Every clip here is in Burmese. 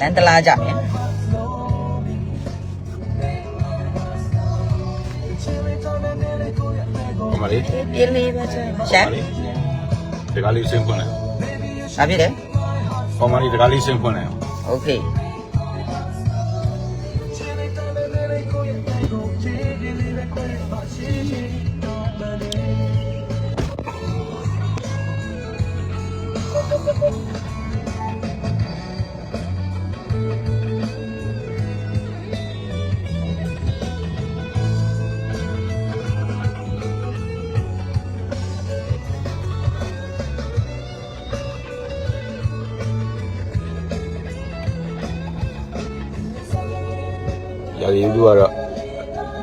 လမ်းတလားကြမယ်။မလေးပြင်းလေးပဲဆိုရှမ်းဒီကလေးစင်ဖွင့်လိုက်။ဒါဖြစ်တယ်။ကောင်မလေးဒီကလေးစင်ဖွင့်လိုက်အောင်။ Okay. ရာသီဥတုကတော့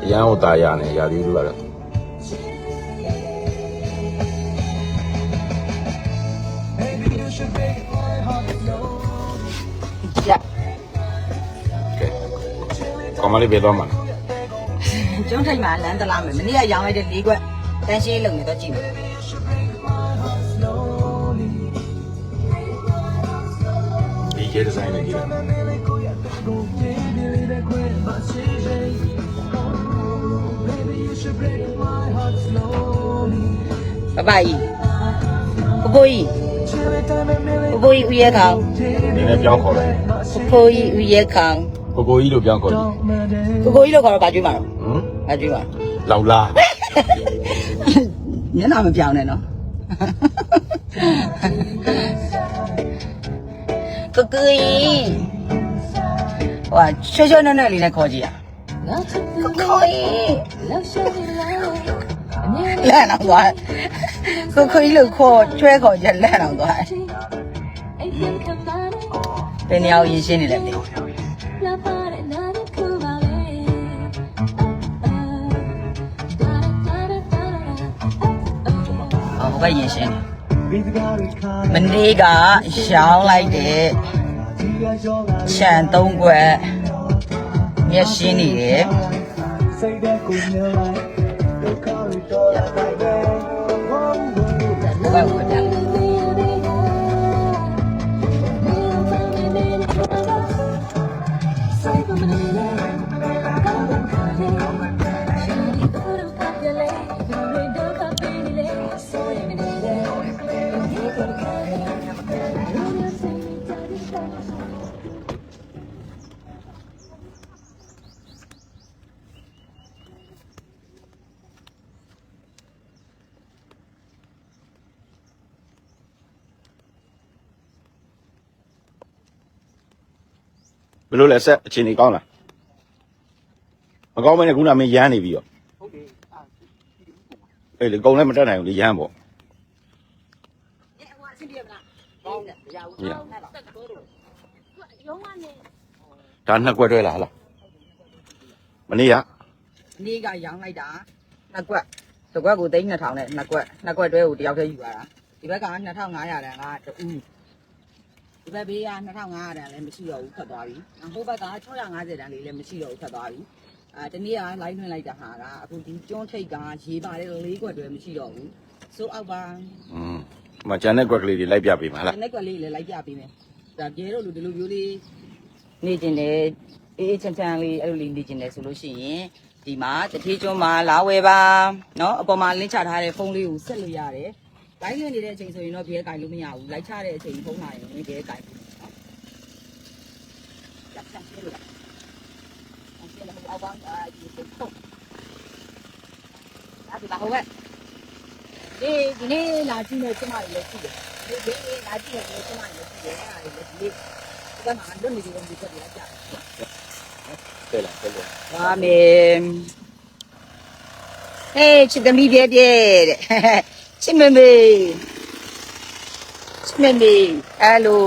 အရန်ဟိုတာရနေရာသီဥတုကတော့ကြကဲဟိုမှာလေဘယ်တော့မှကျွန်းထိတ်မှာလန်တလာမယ်မနေ့ကရောင်းလိုက်တဲ့၄ခွက်တန်းရှင်းလုံနေတော့ကြည့်မယ်ဒီရဲဒီဇိုင်းနဲ့ကြည့်လိုက် ပပကြီးပပိုးကြီးပပိုးကြီးဦးရဲခေါင်နည်းနည်းပြောင်းခေါ်လိုက်ပပိုးကြီးဦးရဲခေါင်ကိုကိုကြီးလို့ပြောင်းခေါ်ကြည့်ပပိုးကြီးလို့ခေါ်တော့ဗာကျွေးမှာတော့ဟမ်ဗာကျွေးမှာလောက်လားမျက်နှာမပြောင်းနဲ့နော်ကကူကြီး ဟိုကချွတ်ချွတ်နဲ့နဲ့လေးနဲ့ခေါ်ကြည့်ရကိုကြီးလက်တော့သွားကိုကြီးလို့ခေါ်ကျွဲခေါ်ချက်လက်တော့သွားဘယ်နေရာကိုရင်ရှင်းနေလဲမသိဘူးဟောဘယ်ရင်ရှင်းနေမနေ့ကရောင်းလိုက်တဲ့ ခြံသုံးခွက်မျက်ရှင်းနေတယ်စိတ်တဲ့ကိုမြင်လိုက်ဒုက္ခတွေတော့ရနိုင်တယ်ဘယ်ကိုပြန်လဲ ဘယ်လိုလဲဆက်အချိန်ကြီးကောင်းလားမကောင်းမနဲ့ခုနမင်းရမ်းနေပြီရောအေးလေကုံလည်းမတက်နိုင်ဘူးလေရမ်းပေါ့ဟိုအဆင်ပြေမလားကောင်းတယ်မရဘူးရရုံးကနေဒါနှစ်ကွက်တွဲလားဟလားမနေ့ကနေ့ကရောင်းလိုက်တာနှစ်ကွက်တစ်ကွက်ကိုသိန်း2000နဲ့နှစ်ကွက်နှစ်ကွက်တွဲကိုတယောက်တည်းယူရတာဒီဘက်က2500တန်ကတူဒီ ဘက်ဘေးက2500တန်လည်းမရှိတော့ဘူးထွက်သွားပြီဟိုဘက်က650တန်လေးလည်းမရှိတော့ဘူးထွက်သွားပြီအာတနေ့က line ထွင်လိုက်တာဟာကအခုဒီကျွန်းထိတ်ကရေးပါတယ်၄ကွက်တွဲမရှိတော့ဘူးဆိုအောက်ပါ อืมမကျန်တဲ့ကွက်ကလေးတွေလိုက်ပြပေးမှာဟလား နှစ်ကွက်လေးလည်းလိုက်ပြပေးမယ်ဒါကျဲတို့လူဒီလိုမျိုးလေးနေကျင်တယ်အေးအေးချမ်းချမ်းလေးအဲ့လိုလေးနေကျင်တယ်ဆိုလို့ရှိရင်ဒီမှာတတိကျွန်းမှာလာဝယ်ပါเนาะအပေါ်မှာလင်းချထားတဲ့ဖုန်းလေးကိုဆက်လို့ရတယ်။ လိုက်နေတဲ့အချိန်ဆိုရင်တော့ဘယ်ကင်လို့မရဘူး။လိုက်ချတဲ့အချိန်ဖုန်းလာရင်ဘယ်ကင်နော်။လက်ဆက်ပြလို့ရတယ်။အဲ့ဒါလည်းအောက်ပါဒီဖုန်း။အဲ့ဒါဟိုကဒီဒီနေ့လာကြည့်နေကျမလေးလည်းရှိတယ်။ဒီဒီနေ့လာကြည့်နေကျမလေးလည်းရှိတယ်။အဲ့ဒါလေးလည်းဒီကမှအလွတ်နေတယ်ဒီကတည်းကကြာ။တဲ့လားတဲ့လားပါမယ်ဟေးချစ်သမီးပြဲပြဲတဲ့ ချစ်မမေချစ်မမေဟယ်လို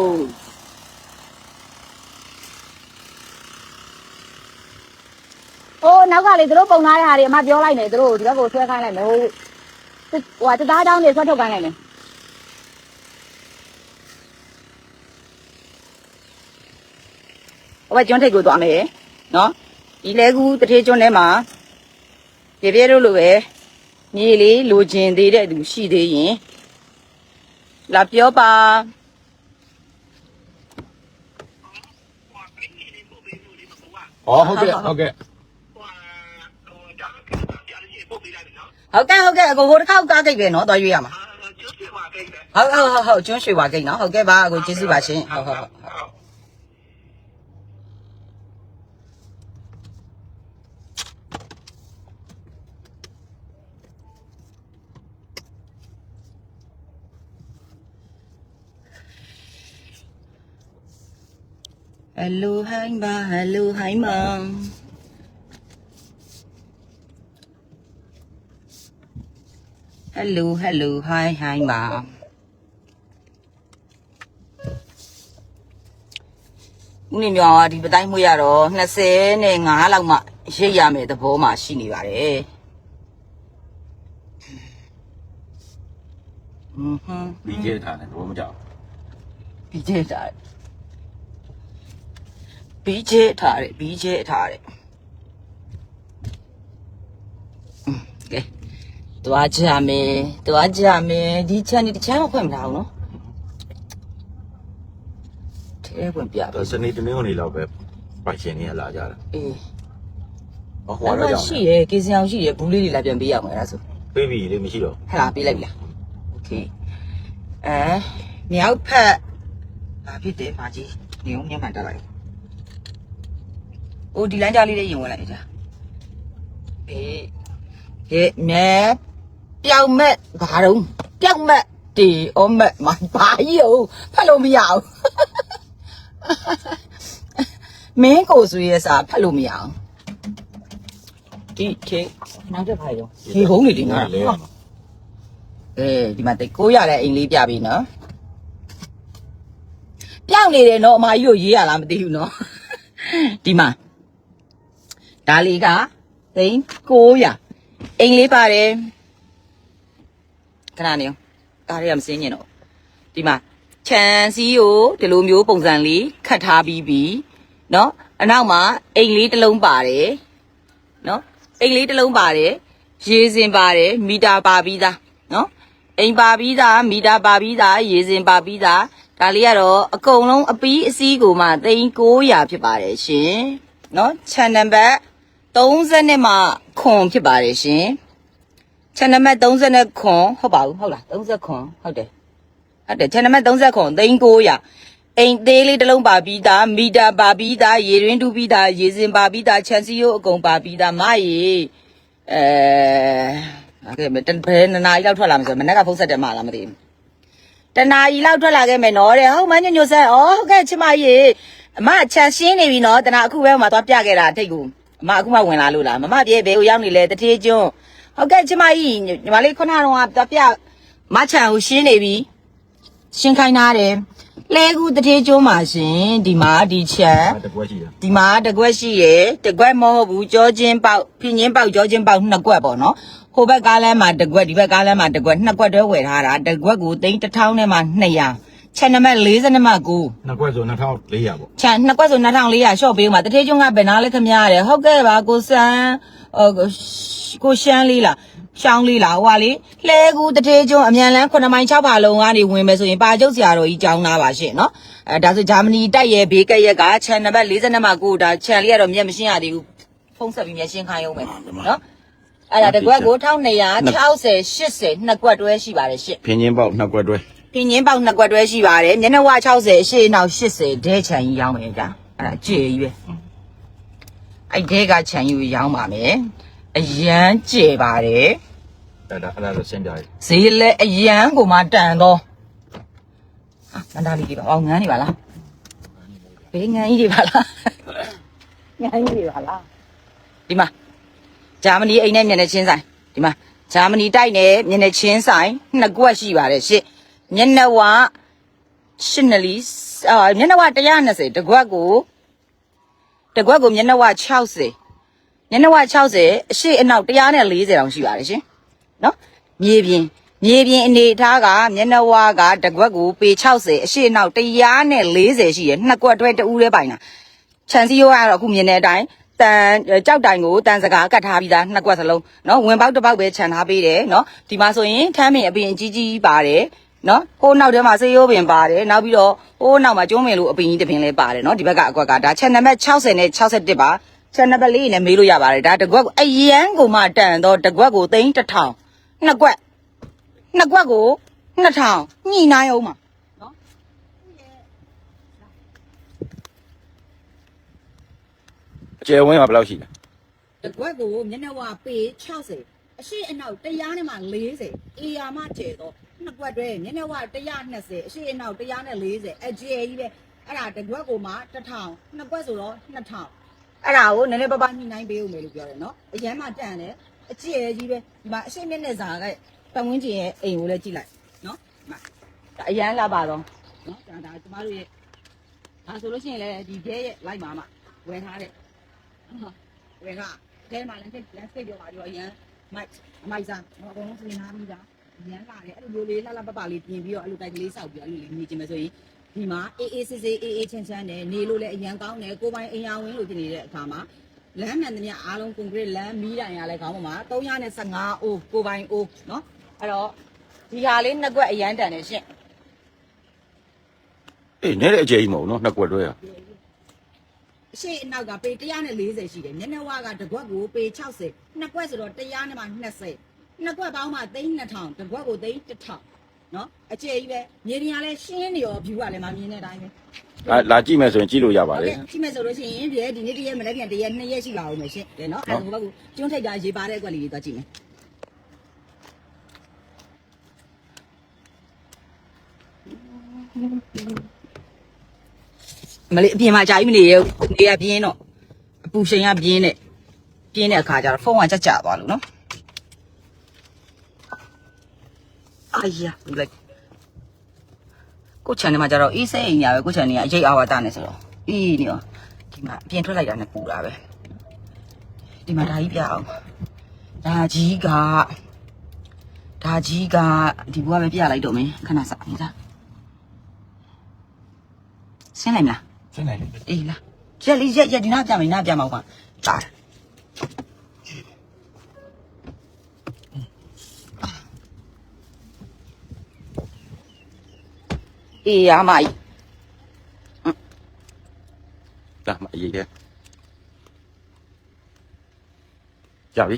ဟိုနောက်ကလေသူတို့ပုံသားတဲ့ဟာတွေအမပြောလိုက်နေသူတို့ဒီဘက်ကိုဆွဲခိုင်းလိုက်မယ်ဟိုဟိုတသားချောင်းတွေဆွဲထုတ်ခိုင်းလိုက်မယ်ဟိုဘက်ကျွန်းထိပ်ကိုသွားမယ်နော်ဒီလဲကူတထေးကျွန်းထဲမှာပြပြတို့လိုပဲ မြေလေးလိုချင်သေးတဲ့သူရှိသေးရင်လာပြောပါอ๋อဟုတ်ကဲ့ဟုတ်ကဲ့ဟုတ်ကဲ့ဟုတ်ကဲ့အကိုဟိုတစ်ခါကားကိတ်ပဲเนาะသွားရွေးရမှာဟုတ်ဟုတ်ဟုတ်ကျွန်းရွှေဝါကိတ်เนาะဟုတ်ကဲ့ပါအကိုကျေးဇူးပါရှင်ဟုတ်ဟုတ်ဟုတ် ဟယ်လိုဟိုင်းပါဟယ်လိုဟိုင်းပါ Hello hello hi hi ပါဦးနေမြောင်ကဒီပတိုင်းမွေးရတော့25လောက်မှရိတ်ရမယ်သဘောမှရှိနေပါတယ်อือဟမ်ပြီးခဲ့တာနဲ့တော့မကြောက်ပြီးကျထားတယ် ပြီးကျထားတယ်ပြီးကျထားတယ်อืมကဲသွားကြမယ်သွားကြမယ်ဒီချန်ဒီတချမ်းမဖွင့်မလာဘူးနော်ထဲဖွင့်ပြ တော့စနေတနင်္ဂနွေလောက်ပဲပိုင်ရှင်နေရလာကြတာ အေး ဟော ဟို တော့ တော့ ကြောက် ရှိရယ်ကေစင်အောင်ရှိရယ်ဘူးလေးတွေလာပြန်ပေးရအောင်အဲ့ဒါဆို ပေးပြီလေမရှိတော့ ဟဲ့လားပေးလိုက်ပြီလားโอเคအဲမြောက်ဖက်ဘာဖြစ်တယ်မာကြီးနေအောင်မျက်မှန်တက်လိုက် အိုဒီလိုင်းကြားလေးလေးရင်ဝင်လိုက်ကြအေးဟဲ့မဲပြောင်မဲ့ဘာတော့ပြောင်မဲ့တီအောမဲ့မဘာကြီး哦ဖတ်လို့မရဘူးမင်းကိုဆွေးရစာဖတ်လို့မရအောင်ဒီခေနောက်တစ်ဖာရောဒီကုန်းနေတင်တာလဲအဲဒီမှာတိတ်ကိုရတဲ့အိမ်လေးပြပြီနော်ပြောင်းနေတယ်နော်အမကြီးကိုရေးရလားမသိဘူးနော်ဒီမှာ ဒါလေးကသိန်း900အိမ်လေးပါတယ်ခဏနေအောင်ကားတွေကမစင်းညင်တော့ဒီမှာခြံစည်းကိုဒီလိုမျိုးပုံစံလေးခတ်ထားပြီးပြီနော်အနောက်မှာအိမ်လေးတစ်လုံးပါတယ်နော်အိမ်လေးတစ်လုံးပါတယ်ရေစင်ပါတယ်မီတာပါပြီးသားနော်အိမ်ပါပြီးသားမီတာပါပြီးသားရေစင်ပါပြီးသားဒါလေးကတော့အကုန်လုံးအပီးအစည်းကိုမှသိန်း900ဖြစ်ပါတယ်ရှင်နော်ခြံနံပါတ် 30နဲ့မှခွန်ဖြစ်ပါတယ်ရှင် channel နံပါတ်30ခွန်ဟုတ်ပါဘူးဟုတ်လား30ခွန်ဟုတ်တယ်ဟုတ်တယ် channel နံပါတ်30ခွန်သိန်း900အိမ်သေးလေးတစ်လုံးပါပြီးသားမီတာပါပြီးသားရေရင်းတူပြီးသားရေစင်ပါပြီးသားခြံစည်းရိုးအကုန်ပါပြီးသားမရေအဲအဲ့ဒါမတဘယ်နှစ်နာရီလောက်ထွက်လာမှာဆိုမနေ့ကဖုန်းဆက်တယ်မလားမသိဘူးတနာရီလောက်ထွက်လာခဲ့မယ်နော်တဲ့ဟုတ်မညညိုဆက်ဩဟုတ်ကဲ့ချမရေအမခြံရှင်းနေပြီနော်တနာအခုပဲဟိုမှာသွားပြခဲ့တာထိတ်ကူ အမအခုမှဝင်လာလို့လားမမပြေဘယ်ကိုရောက်နေလဲတထေးကျွန်းဟုတ်ကဲ့ကျမကြီးညီမလေးခုနကတော့တပြမချန်ကိုရှင်းနေပြီရှင်းခိုင်းထားတယ်လဲကူတထေးကျွန်းမှာရှင်ဒီမှာဒီချန်တကွက်ရှိတာဒီမှာတကွက်ရှိရယ်တကွက်မဟုတ်ဘူးကြောချင်းပေါက်ဖြင်းချင်းပေါက်ကြောချင်းပေါက်နှစ်ကွက်ပေါ့နော်ဟိုဘက်ကားလမ်းမှာတကွက်ဒီဘက်ကားလမ်းမှာတကွက်နှစ်ကွက်တွဲဝယ်ထားတာတကွက်ကိုသိန်းတစ်ထောင်နဲ့မှ200 ချန်နံပါတ်40နဲ့မှ9နှစ်ကွက်ဆို2400ပေါ့ချန်နှစ်ကွက်ဆို2400ရှော့ပေးဦးမှာတထေးကျွန်းကဘယ်နာလဲခမရတယ်ဟုတ်ကဲ့ပါကိုစန်းဟိုကိုရှမ်းလေးလားရှောင်းလေးလားဟိုကလေလှဲကူတထေးကျွန်းအမြန်လန်း9မိုင်6ပါလုံးကနေဝင်မယ်ဆိုရင်ပါကျုပ်ဆရာတော်ကြီးကြောင်းသားပါရှင့်နော်အဲဒါဆိုဂျာမနီတိုက်ရဲ့ဘေးကက်ရက်ကချန်နံပါတ်40နဲ့မှ9ဒါချန်လေးကတော့မျက်မရှင်းရသေးဘူးဖုံးဆက်ပြီးမျက်ရှင်းခိုင်းအောင်မယ်နော်အဲ့ဒါတကွက်ကို1260 80နှစ်ကွက်တွဲရှိပါတယ်ရှင့်ဖင်းချင်းပေါက်နှစ်ကွက်တွဲ ပြင်းချင်းပေါက်နှစ်ကွက်တွဲရှိပါတယ်မျက်နှာဝ60အရှိနောက်80ဒဲချန်ကြီးရောင်းမယ်ကြာအဲ့ဒါကြေကြီးပဲအဲ့ဒဲကချန်ကြီးကိုရောင်းပါမယ်အရန်ကြေပါတယ်အဲ့ဒါအဲ့ဒါတော့စင်ကြတယ်ဈေးလည်းအရန်ကိုမှတန်တော့ဟာမန္တလေးကြီးပါအောင်ငန်းနေပါလားဘေးငန်းကြီးတွေပါလားငန်းကြီးတွေပါလားဒီမှာဂျာမနီအိမ်နဲ့မျက်နှာချင်းဆိုင်ဒီမှာဂျာမနီတိုက်နဲ့မျက်နှာချင်းဆိုင်နှစ်ကွက်ရှိပါတယ်ရှစ် မျက်နှာဝရှစ်နလီအာမျက်နှာဝ120တကွက်ကိုတကွက်ကိုမျက်နှာဝ60မျက်နှာဝ60အရှိအနောက်140တောင်ရှိပါတယ်ရှင်နော်မြေပြင်မြေပြင်အနေထားကမျက်နှာဝါကတကွက်ကိုပေ60အရှိအနောက်140ရှိရယ်နှစ်ကွက်တွဲတူးလေးပိုင်တာခြံစည်းရိုးကတော့အခုမြင်တဲ့အတိုင်းတန်ကြောက်တိုင်ကိုတန်စကားကတ်ထားပြီးသားနှစ်ကွက်စလုံးနော်ဝင်ပေါက်တစ်ပေါက်ပဲခြံထားပေးတယ်နော်ဒီမှာဆိုရင်ထမ်းပင်အပင်ကြီးကြီးပါတယ် နော်ဟိုနောက်ထဲမှာစေးရိုးပင်ပါတယ်နောက်ပြီးတော့ဟိုနောက်မှာကျုံးပင်လို့အပင်ကြီးတစ်ပင်လေးပါတယ်နော်ဒီဘက်ကအကွက်ကဒါခြံနံပါတ်60နဲ့61ပါချက်နံပါတ်လေးနဲ့မေးလို့ရပါတယ်ဒါတစ်ကွက်ကိုအရန်ကိုမှတန်တော့တစ်ကွက်ကိုသိန်းတစ်ထောင်နှစ်ကွက်နှစ်ကွက်ကိုနှစ်ထောင်ညှိနှိုင်းအောင်ပါနော်အကျယ်ဝင်းကဘယ်လောက်ရှိလဲတစ်ကွက်ကိုမျက်နှာဝပေ60အရှိအနောက်တရားနဲ့မှ40အေယာမှကျဲတော့ နှစ်ကွက်တည်းမျက်နှာဝ120အရှိအနောက်140အကျဲကြီးပဲအဲ့ဒါတစ်ကွက်ကိုမှ1000နှစ်ကွက်ဆိုတော့2000အဲ့ဒါကိုနည်းနည်းပါးပါးညှိနှိုင်းပေးဦးမယ်လို့ပြောတယ်နော်အရန်မှတန်တယ်အကျဲကြီးပဲဒီမှာအရှိနဲ့နဲ့စာကပတ်ဝန်းကျင်ရဲ့အိမ်ကိုလည်းကြည့်လိုက်နော်ဒီမှာဒါအရန်လာပါတော့နော်ဒါဒါကျမတို့ရဲ့ဒါဆိုလို့ရှိရင်လည်းဒီကျဲရဲ့လိုက်ပါမှဝယ်ထားတဲ့ဝယ်ကတဲမှာလည်းလမ်းစိတ်ပြောပါတော့အရန်မိုက်မိုက်စားတော့အကုန်လုံးပြင်ထားပြီးသားအ ရန်လာတယ်အဲ့လိုမျိုးလေးလှလှပပလေးပြင်ပြီးတော့အဲ့လိုတိုက်ကလေးစောက်ပြီးအဲ့လိုလေးနေချင်မယ်ဆိုရင်ဒီမှာအေးအေးဆေးဆေးအေးအေးချမ်းချမ်းနဲ့နေလို့လည်းအရန်ကောင်းတယ်ကိုပိုင်အင်ယာဝင်းလို့ဖြစ်နေတဲ့အခါမှာလမ်းမှန်သမျှအားလုံးကွန်ကရစ်လမ်းမီးတိုင်ရလဲကောင်းပါမှာ315အိုးကိုပိုင်အိုးเนาะအဲ့တော့ဒီဟာလေးနှစ်ကွက်အရန်တန်တယ်ရှင့် အေးနဲတဲ့အကျယ်ကြီးမဟုတ်ဘူးနော်နှစ်ကွက်တွဲရ အရှိအနောက်ကပေ140ရှိတယ်မျက်နှာဝါကတစ်ခွက်ကိုပေ60နှစ်ခွက်ဆိုတော့100နဲ့မှ20 နှစ်ခွက်ပေါင်းမှ3000တစ်ခွက်ကို3000နော်အကျယ်ကြီးပဲမြေပြင်ကလည်းရှင်းနေရော view ကလည်းမမြင်တဲ့အတိုင်းပဲလာလာကြည့်မယ်ဆိုရင်ကြည့်လို့ရပါတယ်ကြည့်မယ်ဆိုလို့ရှိရင်ဒီဒီနေ့တည်းရဲ့မနေ့ပြန်တည်းရဲ့2ရက်ရှိလာအောင်မယ်ရှင့်တယ်နော်အဲ့ဒါဘက်ကကျွန်းထိတ်တာရေးပါတဲ့အကွက်လေးတွေသွားကြည့်မယ်မလေးအပြင်မှာကြာကြီးမနေရဘူးနေရပြင်းတော့အပူချိန်ကပြင်းတဲ့ပြင်းတဲ့အခါကျတော့ဖုန်းကကြကြသွားလို့နော် အာယာဘူးလိုက်ကိုချန်နေမှာကျတော့အေးစိအိမ်ညာပဲကိုချန်နေကအရေးအာဝါဒနဲ့ဆိုတော့အေးနေရောဒီမှာအပြင်ထွက်လိုက်တာနဲ့ပူတာပဲဒီမှာဒါကြီးပြအောင်ဒါကြီးကဒါကြီးကဒီဘွားပဲပြလိုက်တော့မင်းခဏစနေသားဆင်းလိုက်မလားရှင်းနိုင်တယ်အေးလားရက်လေးရက်ရက်ဒီနားပြမယ်နားပြမှာကွာတာ အေးအမကြီးဒါမှအရေးတယ်ကြပြီ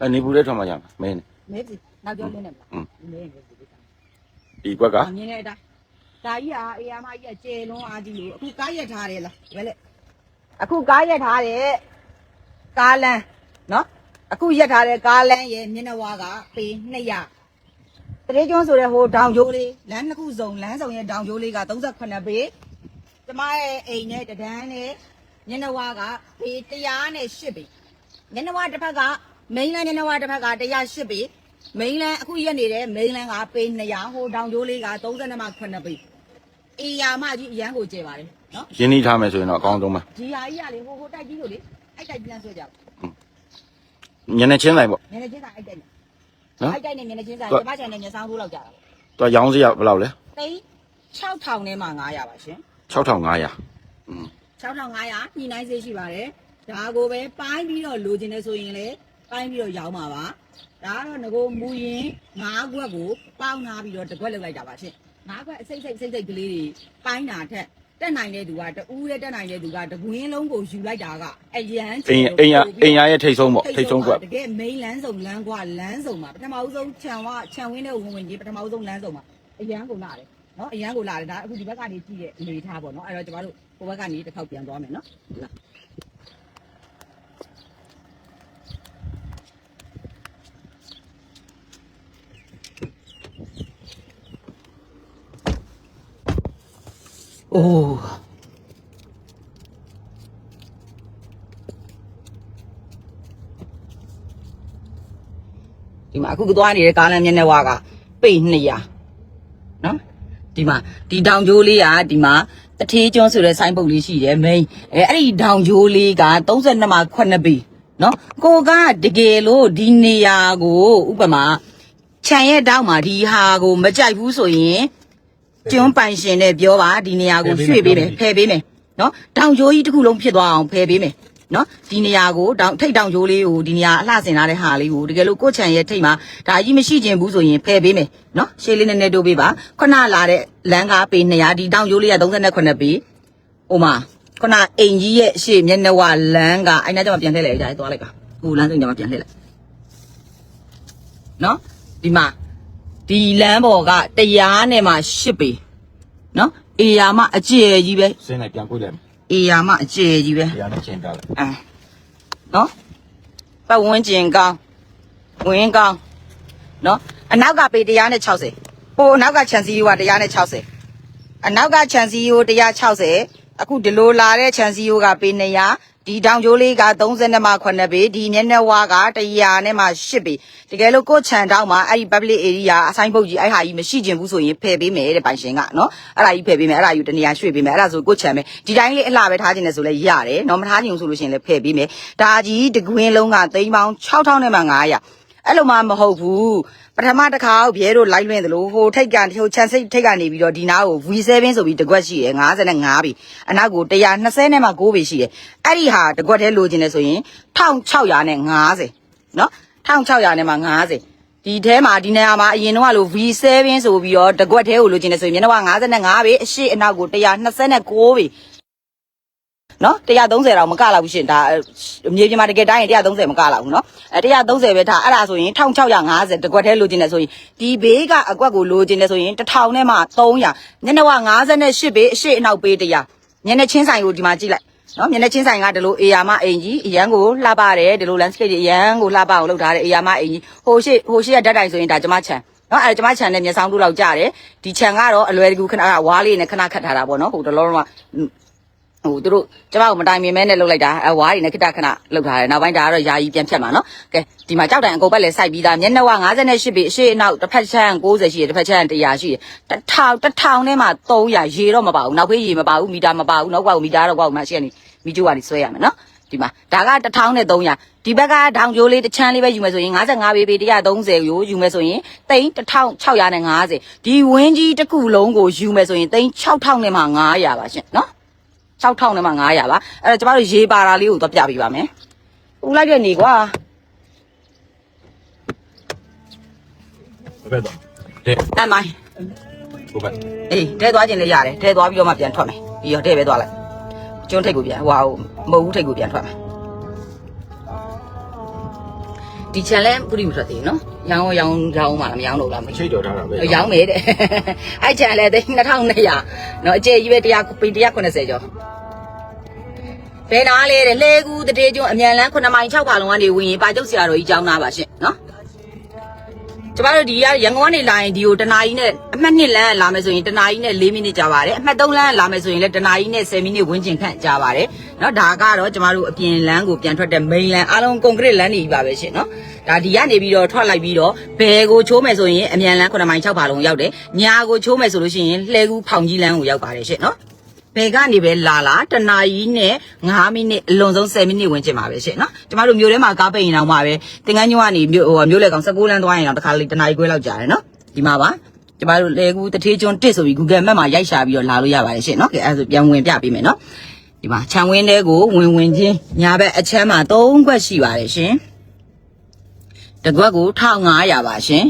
အနေဘူးလေးထွက်မှရမှာမင်းမဲစီနောက်ကျော်လင်းနေမလားอืมမဲမဲစီဒီကွက်ကအမြင်တဲ့အတိုင်းဒါကြီးဟာအေးအမကြီးကကျေလုံးအားကြီးလို့အခုကားရက်ထားတယ်လားဘယ်လဲအခုကားရက်ထားတယ်ကားလမ်းနော်အခုရက်ထားတဲ့ကားလမ်းရဲ့မျက်နှာဝါကပေ200 တရေကျွန်းဆိုတဲ့ဟိုဒေါင်ကျိုးလေးလမ်းတစ်ခုစုံလမ်းစုံရဲ့ဒေါင်ကျိုးလေးက38ပေကျမရဲ့အိမ်နဲ့တဒန်းနဲ့ညနေဝါကပေ108ပေညနေဝါတစ်ဖက်ကမိန်းလန်းညနေဝါတစ်ဖက်က108ပေမိန်းလန်းအခုရက်နေတဲ့မိန်းလန်းကပေ200ဟိုဒေါင်ကျိုးလေးက32မှ9ပေအေယာမကြီးအရန်ကိုကျဲပါတယ်နော်ရင်းနှီးထားမယ်ဆိုရင်တော့အကောင်းဆုံးပဲဒီဟာကြီးကလေဟိုဟိုတိုက်ကြီးလို့လေအဲ့တိုက်ကြီးလမ်းဆွဲကြပါညနေချင်းလိုက်ပေါ့မျက်နှာချင်းဆိုင်အဲ့တိုက်နဲ့ နော်အဲ့တိုက်နဲ့မျက်နှာချင်းဆိုင်ဟုတ်ကျမချန်နဲ့မျက်စောင်းထိုးလောက်ကြတာပေါ့သူကရောင်းစရာဘယ်လောက်လဲသိန်း6000နဲ့မှ900ပါရှင်6500อืม6500ညှိနှိုင်းစေးရှိပါတယ်ဒါကိုပဲပိုင်းပြီးတော့လိုချင်နေဆိုရင်လည်းပိုင်းပြီးတော့ရောင်းပါပါဒါကတော့ငကိုမူရင်9ခွက်ကိုပေါင်းထားပြီးတော့တစ်ခွက်လောက်လိုက်တာပါရှင်9ခွက်အစိမ့်စိမ့်စိမ့်စိမ့်ကလေးတွေပိုင်းတာထက် တက်နိုင်တဲ့သူကတူးရဲ့တက်နိုင်တဲ့သူကတကွင်းလုံးကိုယူလိုက်တာကအရန်အိမ်အိမ်ရအိမ်ရရဲ့ထိတ်ဆုံးပေါ့ထိတ်ဆုံးကွက်တကယ် main လမ်းဆောင်လမ်းကွာလမ်းဆောင်မှာပထမဦးဆုံးခြံဝခြံဝင်းတဲ့ဝင်ဝင်ကြီးပထမဦးဆုံးလမ်းဆောင်မှာအရန်ကိုလာတယ်နော်အရန်ကိုလာတယ်ဒါအခုဒီဘက်ကနေကြည့်တဲ့အနေထားပေါ့နော်အဲ့တော့ကျမတို့ဟိုဘက်ကနေတစ်ခေါက်ပြန်သွားမယ်နော် အိုးဒီမှာအခုသွားနေတဲ့ကားလမ်းမျက်နှာဝါကပေ200နော်ဒီမှာဒီတောင်ကျိုးလေးကဒီမှာတထေးကျွန်းဆိုတဲ့ဆိုင်းပုတ်လေးရှိတယ် main အဲအဲ့ဒီတောင်ကျိုးလေးက32မှာ9ပေနော်ကိုကတကယ်လို့ဒီနေရာကိုဥပမာခြံရဲ့တောက်မှာဒီဟာကိုမကြိုက်ဘူးဆိုရင် ကျွန်းပိုင်ရှင်နဲ့ပြောပါဒီနေရာကိုရွှေ့ပေးမယ်ဖယ်ပေးမယ်နော်တောင်ကျိုးကြီးတစ်ခုလုံးဖြစ်သွားအောင်ဖယ်ပေးမယ်နော်ဒီနေရာကိုတောင်ထိတ်တောင်ကျိုးလေးကိုဒီနေရာအလှဆင်ထားတဲ့ဟာလေးကိုတကယ်လို့ကိုယ့်ချန်ရဲ့ထိတ်မှာဒါကြီးမရှိခြင်းဘူးဆိုရင်ဖယ်ပေးမယ်နော်ရှေးလေးနည်းနည်းတိုးပေးပါခုနလာတဲ့လမ်းကားပေ200ဒီတောင်ကျိုးလေးက38ပေဟိုမှာခုနအိမ်ကြီးရဲ့ရှေ့မျက်နှာဝလမ်းကအဲ့နာကျမပြန်လှည့်လိုက်ကြတယ်သွားလိုက်ပါဟိုလမ်းစိန်ကျမပြန်လှည့်လိုက်နော်ဒီမှာ ဒီလမ်းပေါ်ကတရားနဲ့မှ8ပေနော်အေယာမအကျယ်ကြီးပဲစင်းလိုက်ပြန်ကိုလိုက်မယ်အေယာမအကျယ်ကြီးပဲတရားနဲ့ချင်းတာလိုက်အဲနော်ပတ်ဝန်းကျင်ကောင်းဝင်းကောင်းနော်အနောက်ကပေ160ဟိုအနောက်ကခြံစည်းရိုးက160အနောက်ကခြံစည်းရိုး160အခုဒီလိုလာတဲ့ခြံစည်းရိုးကပေ200 ဒီတောင်ကျိုးလေးက30မှ9ပေဒီမျက်နှာဝါက100နဲ့မှ8ပေတကယ်လို့ကိုယ့်ခြံတောင်းမှာအဲ့ဒီ public area အဆိုင်ပုတ်ကြီးအဲ့ဟာကြီးမရှိကျင်ဘူးဆိုရင်ဖယ်ပေးမယ်တဲ့ပိုင်ရှင်ကနော်အဲ့ဒါကြီးဖယ်ပေးမယ်အဲ့ဒါယူတနေရာရွှေ့ပေးမယ်အဲ့ဒါဆိုကိုယ့်ခြံပဲဒီတိုင်းလေးအလှပဲထားခြင်းနဲ့ဆိုလဲရတယ်နော်မထားခြင်းဆိုလို့ရှိရင်လည်းဖယ်ပေးမယ်ဒါကြီးတကွင်းလုံးကသိန်းပေါင်း6000နဲ့မှ900 အဲ့လိုမှမဟုတ်ဘူးပထမတစ်ခါဘဲတို့လိုက်လွင့်သလိုဟိုထိတ်ကန်ဟိုချန်စိတ်ထိတ်ကနေပြီးတော့ဒီနားကို V7 ဆိုပြီးတကွက်ရှိတယ်55ပြီအနောက်ကို120နဲ့မှ9ပြီရှိတယ်အဲ့ဒီဟာတကွက်တည်းလိုချင်တယ်ဆိုရင်1600နဲ့50နော်1600နဲ့မှ50ဒီထဲမှာဒီနေရာမှာအရင်တော့ကလို့ V7 ဆိုပြီးတော့တကွက်တည်းကိုလိုချင်တယ်ဆိုရင်မျက်နှာက55ပြီအရှိအနောက်ကို129ပြီ နော်130တော့မကလောက်ဘူးရှင်ဒါအမြေပြင်မှာတကယ်တိုင်းရင်130မကလောက်ဘူးနော်အဲ130ပဲထားအဲ့ဒါဆိုရင်1650တကွက်သေးလိုချင်တယ်ဆိုရင်ဒီဘေးကအကွက်ကိုလိုချင်တယ်ဆိုရင်1000နဲ့မှ300ညနေဝ58ဘေးအရှိအနောက်ပေး100ညနေချင်းဆိုင်ကိုဒီမှာကြည့်လိုက်နော်မျက်နှာချင်းဆိုင်ကဒီလိုအေယာမအိမ်ကြီးအရန်ကိုလှပတယ်ဒီလို landscape ကြီးအရန်ကိုလှပအောင်လုပ်ထားတယ်အေယာမအိမ်ကြီးဟိုရှိဟိုရှိရဓာတ်တိုင်ဆိုရင်ဒါကျမချန်နော်အဲကျမချန်နဲ့မျက်စောင်းတို့လောက်ကြတယ်ဒီချန်ကတော့အလွယ်တကူခဏကဝါးလေးနဲ့ခဏခတ်ထားတာပေါ့နော်ဟိုတလုံးလုံးက ဟိုသူတို့ကျမကိုမတိုင်မင်မဲနဲ့လှုပ်လိုက်တာအဝါးတွေနဲ့ခိတခဏလှုပ်ထားတယ်နောက်ပိုင်းဒါကတော့ယာယီပြန်ဖြတ်မှာနော်ကဲဒီမှာကြောက်တိုင်အကုန်ပတ်လဲစိုက်ပြီးသားမျက်နှာက58ပေအရှိအနောက်တစ်ဖက်ချမ်း60ရှိတယ်တစ်ဖက်ချမ်း100ရှိတယ်တစ်ထောင်တစ်ထောင်ထဲမှာ300ရေတော့မပါဘူးနောက်ဖေးရေမပါဘူးမီတာမပါဘူးနောက်ကမီတာတော့ကောက်မှရှိရနေမီကျိုးကနေဆွဲရမယ်နော်ဒီမှာဒါကတစ်ထောင်နဲ့300ဒီဘက်ကဒေါင်ကျိုးလေးတစ်ချမ်းလေးပဲယူမယ်ဆိုရင်55ပေပေ130ကိုယူမယ်ဆိုရင်သိန်း1650ဒီဝင်းကြီးတစ်ခုလုံးကိုယူမယ်ဆိုရင်သိန်း6000နဲ့မှ900ပါရှင်နော် 6000နဲ့မှ900ပါအဲ့တော့ကျမတို့ရေပါတာလေးကိုသွားပြပေးပါမယ်ဦးလိုက်တဲ့နေကွာဘယ်တော့တဲ့အမိုင်းဘုဘက်အေးတဲသွားခြင်းလည်းရတယ်တဲသွားပြီးတော့မှပြန်ထွက်မယ်ပြီးတော့တဲပဲသွားလိုက်ကျွန်းထိတ်ကိုပြန်ဟိုဟာမဟုတ်ဘူးထိတ်ကိုပြန်ထွက်မယ် ဒီချန်လဲခုထိမထွက်သေးဘူးနော်ရောင်းရောင်းရောင်းမှလားမရောင်းလို့လားမချိတ်တော်ထားတာပဲရောင်းမယ်တဲ့အဲ့ချန်လဲသိ2200နော်အကျယ်ကြီးပဲ100ပေ190ကျော်ဘယ်နာလဲတဲ့လဲကူတတေးကျွန်းအမြန်လန်း9မိုင်6ပါလုံးကနေဝင်ရင်ပါကျုပ်ဆရာတော်ကြီးကျောင်းသားပါရှင့်နော် ကျမတို့ဒီကရန်ကုန်ကနေလာရင်ဒီကိုတနာကြီးနဲ့အမှတ်2လမ်းလာမယ်ဆိုရင်တနာကြီးနဲ့4မိနစ်ကြာပါတယ်အမှတ်3လမ်းလာမယ်ဆိုရင်လည်းတနာကြီးနဲ့10မိနစ်ဝန်းကျင်ခန့်ကြာပါတယ်เนาะဒါကတော့ကျမတို့အပြင်လမ်းကိုပြန်ထွက်တဲ့ main လမ်းအားလုံးကွန်ကရစ်လမ်းတွေကြီးပါပဲရှင်เนาะဒါဒီကနေပြီးတော့ထွက်လိုက်ပြီးတော့ဘယ်ကိုချိုးမယ်ဆိုရင်အမြန်လမ်း9မိုင်6ပါလုံးရောက်တယ်ညာကိုချိုးမယ်ဆိုလို့ရှိရင်လှဲကူးဖောင်ကြီးလမ်းကိုရောက်ပါတယ်ရှင်เนาะ ဘယ်ကနေပဲလာလာတနာကြီးနဲ့9မိနစ်အလွန်ဆုံး10မိနစ်ဝင်ကျင်ပါပဲရှင်နော်ကျမတို့မျိုးထဲမှာကားပိတ်ရင်တော့မှာပဲတင်ကန်းညိုကနေမျိုးဟိုမျိုးလေကောင်16လမ်းသွားရင်တော့တစ်ခါလေးတနာကြီးခွဲလောက်ကြာတယ်နော်ဒီမှာပါကျမတို့လေကူတထေးကျွန်းတစ်ဆိုပြီး Google Map မှာရိုက်ရှာပြီးတော့လာလို့ရပါတယ်ရှင်နော်ကဲအဲဒါဆိုပြန်ဝင်ပြပေးမယ်နော်ဒီမှာခြံဝင်းတဲကိုဝင်ဝင်ချင်းညာဘက်အချမ်းမှာ3ခွက်ရှိပါတယ်ရှင်တစ်ခွက်ကို1500ပါရှင်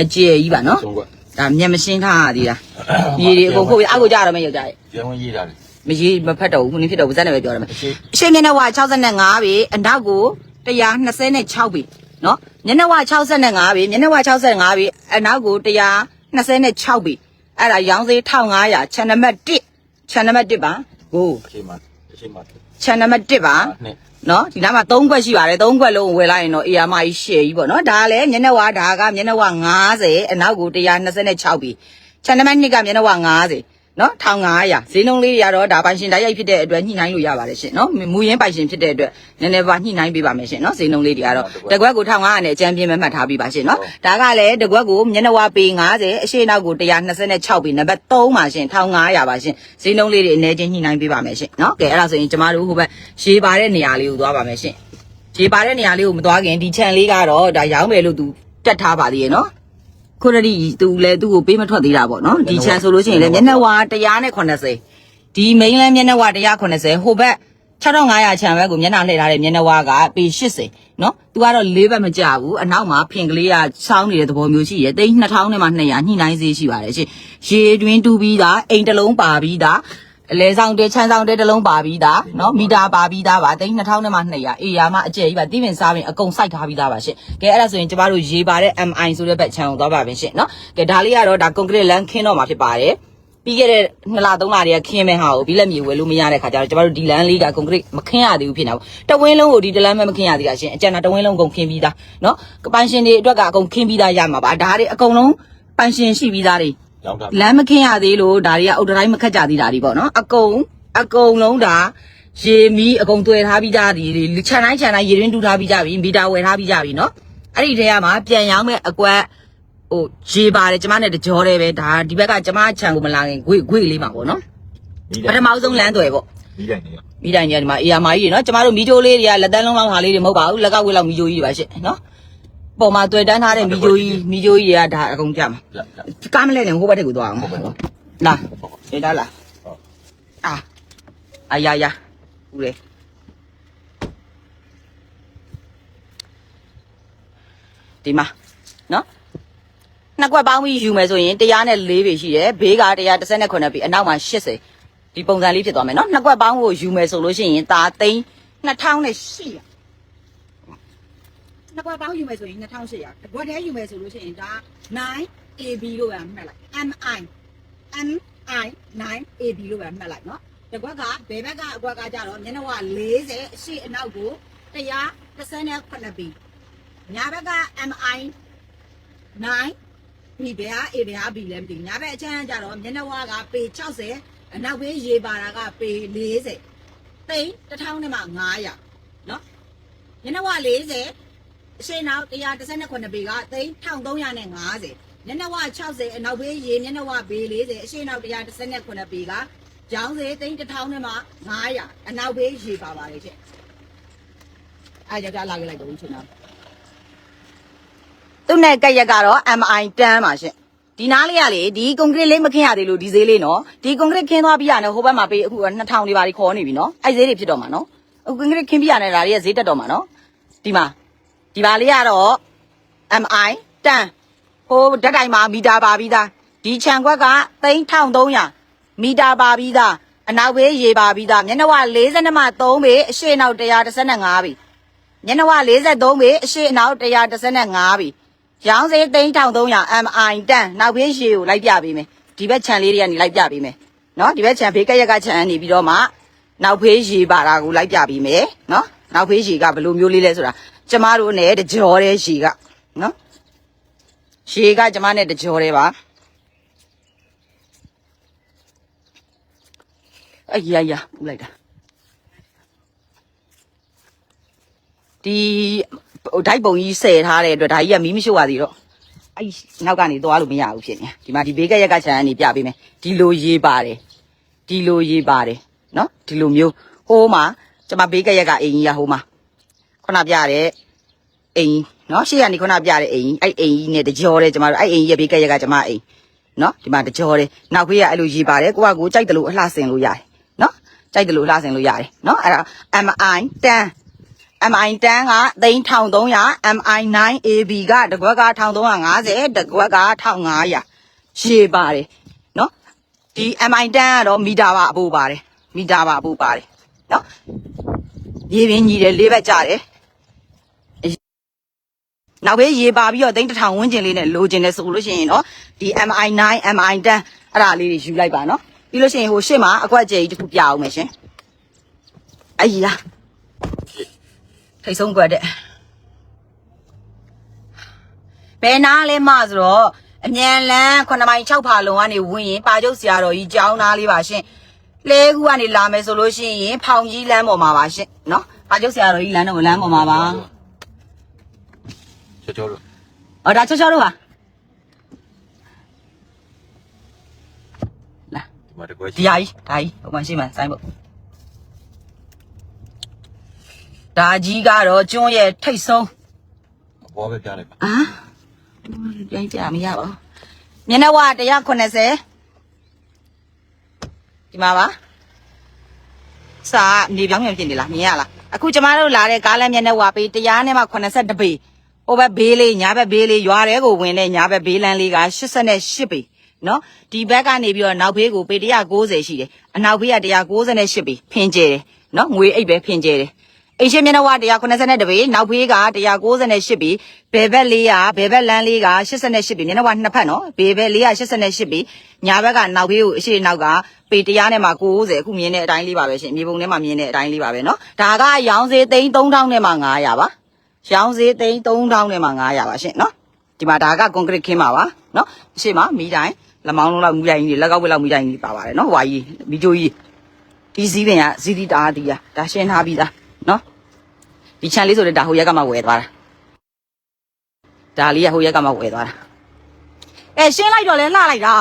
အကျယ်ကြီးပါနော်ဆုံးကွက် ဒါမျက်မရှင်းထားရသေးတာရေတွေအကုန်ဖို့အောက်ကိုကြရတော့မယ်ယောက်ျားရဲ့ကျန်ဝင်ရေးတာလေမရေးမဖတ်တော့ဘူးခုနဖြစ်တော့ဗဇက်နဲ့ပဲပြောရမယ်အရှိအရှိမျက်နှာဝ65ပြီအနောက်ကို126ပြီနော်မျက်နှာဝ65ပြီမျက်နှာဝ65ပြီအနောက်ကို126ပြီအဲ့ဒါရောင်းစေး1500ချန်နံပါတ်1ချန်နံပါတ်1ပါကိုအရှိမအရှိမ ချန်နံပါတ်1ပါနဲ့နော်ဒီနားမှာ3ခွက်ရှိပါတယ်3ခွက်လုံးဝယ်လိုက်ရင်တော့အေယာမကြီးရှယ်ကြီးပေါ့နော်ဒါကလည်းမျက်နှာဝဒါကမျက်နှာဝ90အနောက်ကို126ပြီချန်နံပါတ်2ကမျက်နှာဝ90 နော်1500ဈေးနှုန်းလေးတွေကတော့ဒါပိုင်ရှင်တိုက်ရိုက်ဖြစ်တဲ့အတွက်ညှိနှိုင်းလို့ရပါတယ်ရှင်နော်မူရင်းပိုင်ရှင်ဖြစ်တဲ့အတွက်နည်းနည်းပါညှိနှိုင်းပေးပါမယ်ရှင်နော်ဈေးနှုန်းလေးတွေကတော့တကွက်ကို1500နဲ့အကြမ်းပြင်းမဲ့မှတ်ထားပြီးပါရှင်နော်ဒါကလည်းတကွက်ကိုမျက်နှာဝပေ90အရှိနောက်ကို126ပြီနံပါတ်3ပါရှင်1500ပါရှင်ဈေးနှုန်းလေးတွေအနေချင်းညှိနှိုင်းပေးပါမယ်ရှင်နော်ကဲအဲ့ဒါဆိုရင်ကျမတို့ဟိုဘက်ရေပါတဲ့နေရာလေးကိုသွားပါမယ်ရှင်ခြေပါတဲ့နေရာလေးကိုမသွားခင်ဒီခြံလေးကတော့ဒါရောင်းမယ်လို့သူတက်ထားပါသေးရဲ့နော် ခုနကဒီသူလည်းသူ့ကိုပေးမထွက်သေးတာပေါ့နော်ဒီခြံဆိုလို့ရှိရင်လည်းမျက်နှာဝါ180ဒီမိန်းလဲမျက်နှာဝါ180ဟိုဘက်6500ခြံဘက်ကိုမျက်နှာလှည့်ထားတဲ့မျက်နှာဝါကပေ80နော်သူကတော့လေးဘက်မကြဘူးအနောက်မှာဖင်ကလေးကစောင်းနေတဲ့သဘောမျိုးရှိရဲ့သိန်း2000နဲ့မှ200ညှိနှိုင်းစေးရှိပါတယ်ရှင်ရေတွင်းတူးပြီးသားအိမ်တစ်လုံးပါပြီးသား အလဲဆောင်တဲချမ်းဆောင်တဲတစ်လုံးပါပြီးသားနော်မီတာပါပြီးသားပါသိန်း2000နဲ့မှ200အေးရာမှအကျယ်ကြီးပါတိပင်စားပင်အကုန်စိုက်ထားပြီးသားပါရှင်ကဲအဲ့ဒါဆိုရင်ကျမတို့ရေပါတဲ့ MI ဆိုတဲ့ဘက်ချမ်းအောင်သွားပါပင်ရှင်နော်ကဲဒါလေးကတော့ဒါကွန်ကရစ်လမ်းခင်းတော့မှာဖြစ်ပါတယ်ပြီးခဲ့တဲ့2လ3လတွေကခင်းမဲ့ဟာကိုဘီလက်မြေဝယ်လို့မရတဲ့ခါကျတော့ကျမတို့ဒီလမ်းလေးကကွန်ကရစ်မခင်းရသေးဘူးဖြစ်နေတာပေါ့တဝင်းလုံးကိုဒီတလမ်းမခင်းရသေးတာရှင်အကျန်တာတဝင်းလုံးကုန်ခင်းပြီးသားနော်ပိုင်ရှင်တွေအတွက်ကအကုန်ခင်းပြီးသားရမှာပါဒါတွေအကုန်လုံးပိုင်ရှင်ရှိပြီးသားတွေ ရောင်းတာလမ်းမခင်းရသေးလို့ဒါတွေကအုတ်တိုင်းမခက်ကြသေးတာဒီပေါ့နော်အကုန်အကုန်လုံးဒါရေမီးအကုန်တွေ့ထားပြီးကြသည်လေခြံတိုင်းခြံတိုင်းရေရင်းတူးထားပြီးကြပြီမီတာဝယ်ထားပြီးကြပြီနော်အဲ့ဒီထဲကမှပြန်ရောင်းမဲ့အကွက်ဟိုရေပါတယ်ကျမနဲ့တကြောတယ်ပဲဒါဒီဘက်ကကျမခြံကိုမလာခင်ဂွေဂွေလေးမှာပေါ့နော်ပထမဆုံးလမ်းတွေ့ပေါ့ပြီးတိုင်းနေရမိတိုင်းကြီးဒီမှာအေယာမာကြီးတွေနော်ကျမတို့မီတိုလေးတွေကလက်တန်းလုံးလောက်ဟာလေးတွေမဟုတ်ပါဘူးလက်ကဝေးလောက်မီတိုကြီးတွေပါရှင့်နော် ပေါ်မှာတွေ့တန်းထားတဲ့မီတိုကြီးမီတိုကြီးတွေကဒါအကုန်ကြမှာပြပြကားမလဲနဲ့ဟိုဘက်ထက်ကိုသွားအောင်လာနေဒါလာအာအာယာယာဦးလေဒီမှာနော်နှစ်ကွက်ပေါင်းပြီးယူမယ်ဆိုရင်တရားနဲ့၄ပေရှိတယ်ဘေးက139ပေအနောက်မှာ80ဒီပုံစံလေးဖြစ်သွားမယ်နော်နှစ်ကွက်ပေါင်းကိုယူမယ်ဆိုလို့ရှိရင်ဒါသိန်း2800 နှစ်ကွက်ပေါင်းယူမယ်ဆိုရင်2800တစ်ကွက်တည်းယူမယ်ဆိုလို့ရှိရင်ဒါ 9AB လို့ပဲမှတ်လိုက် MI MI 9AB လို့ပဲမှတ်လိုက်နော်တစ်ကွက်ကဘယ်ဘက်ကအကွက်ကကြတော့မျက်နှာက40အရှိအနောက်ကို138ပေညာဘက်က MI 9ဒီဘယ်ဟာ A ဘယ်ဟာ B လဲမသိဘူးညာဘက်အချမ်းကကြတော့မျက်နှာဝါကပေ60အနောက်ဘေးရေပါတာကပေ40သိန်း1000နဲ့မှ900နော်မျက်နှာဝါ40 အရှိနောက်138ပေကသိန်း1350မျက်နှာဝ60အနောက်ဘေးရေမျက်နှာဝဘေး40အရှိနောက်138ပေကကျောင်းစေသိန်း1000နဲ့မှ900အနောက်ဘေးရေပါပါတယ်ချက်အဲကြောင့်လာခဲ့လိုက်တော့ရှင်တော်သူနဲ့ကက်ရက်ကတော့ MI တန်းပါရှင်ဒီနားလေးကလေဒီကွန်ကရစ်လေးမခင်းရသေးလို့ဒီဈေးလေးနော်ဒီကွန်ကရစ်ခင်းသွားပြီးရတယ်ဟိုဘက်မှာပေးအခု2000လေးပါလေးခေါ်နေပြီနော်အဲ့ဈေးတွေဖြစ်တော့မှာနော်အခုကွန်ကရစ်ခင်းပြီးရတယ်ဒါတွေကဈေးတက်တော့မှာနော်ဒီမှာ ဒီပါလေးကတော့ MI တန်းဟိုဓာတ်တိုင်မှာမီတာပါပြီးသားဒီခြံခွက်က3300မီတာပါပြီးသားအနောက်ဘေးရေပါပြီးသားမျက်နှာဝ40နဲ့မှ3ပေအရှိနောက်135ပြီမျက်နှာဝ43ပေအရှိအနောက်135ပြီရောင်းစေး3300 MI တန်းနောက်ဘေးရေကိုလိုက်ပြပေးမယ်ဒီဘက်ခြံလေးတွေကနေလိုက်ပြပေးမယ်နော်ဒီဘက်ခြံဘေးကက်ကက်ကခြံကနေပြီးတော့မှနောက်ဖေးရေပါတာကိုလိုက်ပြပေးမယ်နော်နောက်ဖေးရေကဘယ်လိုမျိုးလေးလဲဆိုတာ ကျမတို့နဲ့တကြောတဲ့ရေကနော်ရှေကကျမနဲ့တကြောတယ်ပါအယယပူလိုက်တာဒီဟိုဓာတ်ပုံကြီးဆယ်ထားတဲ့အတွက်ဒါကြီးကမီးမရှို့ရသေးတော့အဲ့နောက်ကနေသွားလို့မရဘူးဖြစ်နေဒီမှာဒီဘေးကရက်ကချန်ကနေပြပေးမယ်ဒီလိုရေးပါတယ်ဒီလိုရေးပါတယ်နော်ဒီလိုမျိုးဟိုးမှာကျမဘေးကရက်ကအိမ်ကြီးကဟိုးမှာ ခုနပြတဲ့အိမ်နော်ရှေ့ကနေခုနပြတဲ့အိမ်ကြီးအဲ့အိမ်ကြီးနဲ့တကြောတယ်ကျမတို့အဲ့အိမ်ကြီးရဲ့ဘေးကရက်ကကျမအိမ်နော်ဒီမှာတကြောတယ်နောက်ဖေးကအဲ့လိုရေးပါတယ်ကိုကကိုကြိုက်တယ်လို့အလှဆင်လို့ရတယ်နော်ကြိုက်တယ်လို့အလှဆင်လို့ရတယ်နော်အဲ့ဒါ MI တန်း MI တန်းက3300 MI 9AB ကတကွက်က1350တကွက်က1500ရေပါတယ်နော်ဒီ MI တန်းကတော့မီတာပါအပိုးပါတယ်မီတာပါအပိုးပါတယ်နော်ရေပင်ကြီးတယ်လေးဘက်ကြတယ် နောက်ဘေးရေပါပြီးတော့သိန်းတစ်ထောင်ဝန်းကျင်လေးနဲ့လိုချင်တယ်ဆိုလို့ရှိရင်တော့ဒီ MI 9 MI 10 အဲ့ဒါလေးတွေယူလိုက်ပါနော်ပြီးလို့ရှိရင်ဟိုရှေ့မှာအကွက်ကျဲကြီးတစ်ခုပြအောင်မယ်ရှင်အကြီးလားထိတ်ဆုံးကွက်တဲ့ဘယ်နာလဲမဆိုတော့အမြန်လန်း9မိုင်6ဖာလုံကနေဝင်ရင်ပါကျုပ်ဆရာတော်ကြီးကျောင်းသားလေးပါရှင်လဲခုကနေလာမယ်ဆိုလို့ရှိရင်ဖောင်ကြီးလမ်းပေါ်မှာပါရှင်နော်ပါကျုပ်ဆရာတော်ကြီးလမ်းတော့လမ်းပေါ်မှာပါ ချောချောလို့ဟောဒါချောချောတို့ပါလာဒီမှာတကွက်ဒီဟာကြီးဒါကြီးဟိုမှာရှိမှစိုင်းဖို့ဒါကြီးကတော့ကျွန်းရဲ့ထိတ်ဆုံးအပေါ်ပဲပြလိုက်ပါ啊，ပြန်ကြမရပါဘူးမျက်နှာဝ180ဒီမှာပါစာနေပြောင်းပြန်ဖြစ်နေလားမြင်ရလားအခုကျမတို့လာတဲ့ကားလမ်းမျက်နှာဝပေးတရားနဲ့မှ82ပေ ဟိုဘက်ဘေးလေးညာဘက်ဘေးလေးရွာတဲကိုဝင်တဲ့ညာဘက်ဘေးလမ်းလေးက88ပေနော်ဒီဘက်ကနေပြီးတော့နောက်ဖေးကိုပေ190ရှိတယ်အနောက်ဖေးက198ပေဖင်ကျဲတယ်နော်ငွေအိတ်ပဲဖင်ကျဲတယ်အိတ်ရှင်းမျက်နှာဝ182ပေနောက်ဖေးက198ပေဘယ်ဘက်လေးကဘယ်ဘက်လမ်းလေးက88ပေမျက်နှာဝနှစ်ဖက်နော်ဘယ်ဘက်လေးက88ပေညာဘက်ကနောက်ဖေးကိုအရှိနောက်ကပေ100နဲ့မှ90အခုမြင်တဲ့အတိုင်းလေးပါပဲရှင်မြေပုံထဲမှာမြင်တဲ့အတိုင်းလေးပါပဲနော်ဒါကရောင်းစေးသိန်း3000နဲ့မှ900ပါ ရောင်းဈေးသိန်း3000နဲ့မှ900ပါရှင်နော်ဒီမှာဒါကကွန်ကရစ်ခင်းပါပါနော်အရှိမမီးတိုင်းလမောင်းလုံးလောက်မီးတိုင်းကြီးလက်ကောက်ဝက်လောက်မီးတိုင်းကြီးပါပါတယ်နော်ဝါကြီးမီးကြိုးကြီးဒီစည်းပင်ကစီးတီတားတီးတာဒါရှင်းထားပြီးသားနော်ဒီ channel လေးဆိုလည်းဒါဟိုရက်ကမှဝယ်သွားတာဒါလေးကဟိုရက်ကမှဝယ်သွားတာအဲရှင်းလိုက်တော့လဲလှလိုက်တာ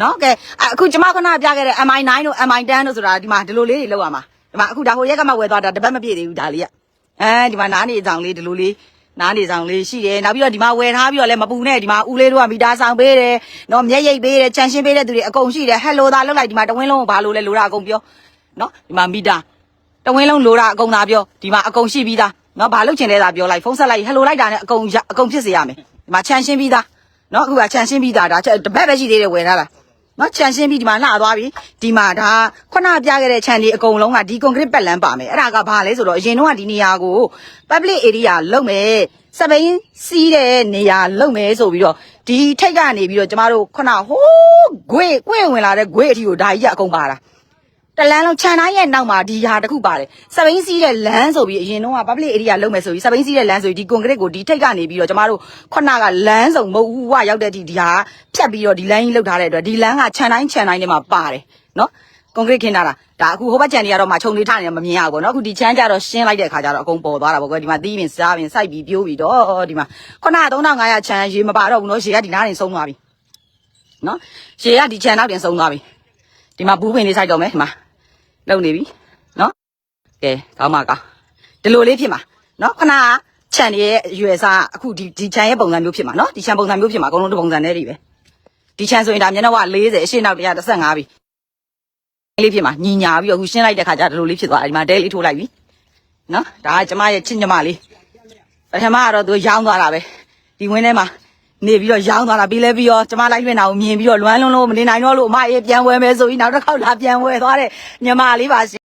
နော်ကဲအခုကျမခုနပြခဲ့တဲ့ MI9 တို့ MI10 တို့ဆိုတာဒီမှာဒီလိုလေးတွေလောက်ရမှာဒီမှာအခုဒါဟိုရက်ကမှဝယ်သွားတာတပတ်မပြည့်သေးဘူးဒါလေးက အဲဒီမှာနားနေဆောင်လေးဒီလိုလေးနားနေဆောင်လေးရှိတယ်နောက်ပြီးတော့ဒီမှာဝယ်ထားပြီးတော့လည်းမပူနဲ့ဒီမှာဦးလေးတို့ကမီတာဆောင်ပေးတယ်နော်မျက်ရိပ်ပေးတယ်ချန်ရှင်းပေးတဲ့သူတွေအကုန်ရှိတယ်ဟယ်လိုသာလောက်လိုက်ဒီမှာတဝင်းလုံးကိုဘာလို့လဲလိုတာအကုန်ပြောနော်ဒီမှာမီတာတဝင်းလုံးလိုတာအကုန်သာပြောဒီမှာအကုန်ရှိပြီးသားနော်ဘာလို့ချင်လဲသာပြောလိုက်ဖုန်းဆက်လိုက်ဟယ်လိုလိုက်တာနဲ့အကုန်ရအကုန်ဖြစ်စေရမယ်ဒီမှာချန်ရှင်းပြီးသားနော်အခုကချန်ရှင်းပြီးသားဒါချက်တစ်ပတ်ပဲရှိသေးတယ်ဝယ်ထားတာ နော်ချန်ရှင်းပြီးဒီမှာလှသွားပြီဒီမှာဒါခုနပြခဲ့တဲ့ခြံဒီအကုန်လုံးကဒီကွန်ကရစ်ပတ်လန်းပါမယ်အဲ့ဒါကဘာလဲဆိုတော့အရင်တော့ကဒီနေရာကို public area လုပ်မယ်စပိန်စီးတဲ့နေရာလုပ်မယ်ဆိုပြီးတော့ဒီထိတ်ကနေပြီးတော့ကျမတို့ခုနဟိုးဂွေဂွေဝင်လာတဲ့ဂွေအထီကိုဒါကြီးကအကုန်ပါတာ တလန်းလုံးခြံတိုင်းရဲ့နောက်မှာဒီဟာတစ်ခုပါတယ်စပိန်စီးတဲ့လမ်းဆိုပြီးအရင်တော့က public area လုပ်မယ်ဆိုပြီးစပိန်စီးတဲ့လမ်းဆိုပြီးဒီကွန်ကရစ်ကိုဒီထိတ်ကနေပြီးတော့ကျမတို့ခုနကလမ်းစုံမဟုတ်ဘူးဝရောက်တဲ့ဒီဒီဟာဖြတ်ပြီးတော့ဒီလမ်းကြီးလောက်ထားတဲ့အတွက်ဒီလမ်းကခြံတိုင်းခြံတိုင်းထဲမှာပါတယ်နော်ကွန်ကရစ်ခင်းထားတာဒါအခုဟိုဘက်ခြံတွေကတော့မှခြုံနေထားနေမမြင်ရဘူးပေါ့နော်အခုဒီချမ်းကြတော့ရှင်းလိုက်တဲ့အခါကျတော့အကုန်ပေါ်သွားတာပေါ့ကွယ်ဒီမှာသီးပင်စားပင်စိုက်ပြီးပြိုးပြီးတော့ဒီမှာခုနက3500ချမ်းရေမပါတော့ဘူးနော်ရေကဒီနားနေဆုံးသွားပြီနော်ရေကဒီချမ်းနောက်တင်ဆုံးသွားပြီဒီမှာဘူးပင်လေးစိုက်တော့မယ်ဒီမှာ လုံနေပြီနော်ကဲကောင်းပါကောင်းဒီလိုလေးဖြစ်မှာနော်ခုနကချန်ရဲ့ရွယ်စားအခုဒီဒီချန်ရဲ့ပုံစံမျိုးဖြစ်မှာနော်ဒီချန်ပုံစံမျိုးဖြစ်မှာအကုန်လုံးဒီပုံစံနဲ့တွေပဲဒီချန်ဆိုရင်ဒါမျက်နှာက40အရှေ့နောက်135ပြီလေးဖြစ်မှာညီညာပြီးတော့အခုရှင်းလိုက်တဲ့ခါကျဒီလိုလေးဖြစ်သွားတယ်ဒီမှာဒဲလေးထိုးလိုက်ပြီနော်ဒါကကျမရဲ့ချစ်ညီမလေးပထမကတော့သူရောင်းသွားတာပဲဒီဝင်းထဲမှာ နေပြီးတော့ရောင်းသွားတာပြီးလဲပြီးတော့ကျမလိုက်လွင်တာကိုမြင်ပြီးတော့လွမ်းလုံးလုံးမနေနိုင်တော့လို့အမအေးပြန်ဝဲမယ်ဆိုပြီးနောက်တစ်ခေါက်လာပြန်ဝဲသွားတဲ့ညီမလေးပါရှင်